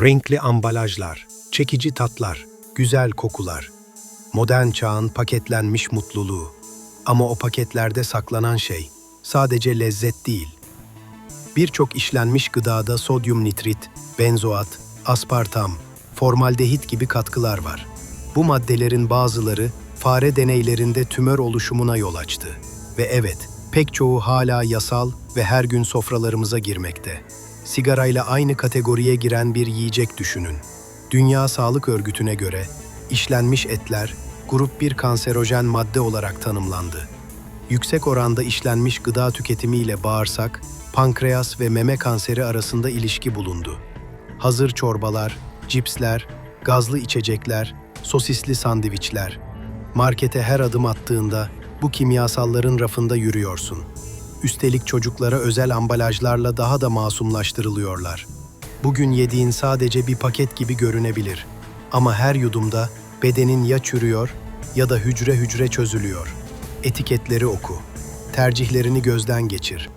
Renkli ambalajlar, çekici tatlar, güzel kokular. Modern çağın paketlenmiş mutluluğu. Ama o paketlerde saklanan şey sadece lezzet değil. Birçok işlenmiş gıdada sodyum nitrit, benzoat, aspartam, formaldehit gibi katkılar var. Bu maddelerin bazıları fare deneylerinde tümör oluşumuna yol açtı. Ve evet, pek çoğu hala yasal ve her gün sofralarımıza girmekte. Sigarayla aynı kategoriye giren bir yiyecek düşünün. Dünya Sağlık Örgütü'ne göre işlenmiş etler grup 1 kanserojen madde olarak tanımlandı. Yüksek oranda işlenmiş gıda tüketimiyle bağırsak, pankreas ve meme kanseri arasında ilişki bulundu. Hazır çorbalar, cipsler, gazlı içecekler, sosisli sandviçler. Markete her adım attığında bu kimyasalların rafında yürüyorsun. Üstelik çocuklara özel ambalajlarla daha da masumlaştırılıyorlar. Bugün yediğin sadece bir paket gibi görünebilir. Ama her yudumda bedenin ya çürüyor ya da hücre hücre çözülüyor. Etiketleri oku. Tercihlerini gözden geçir.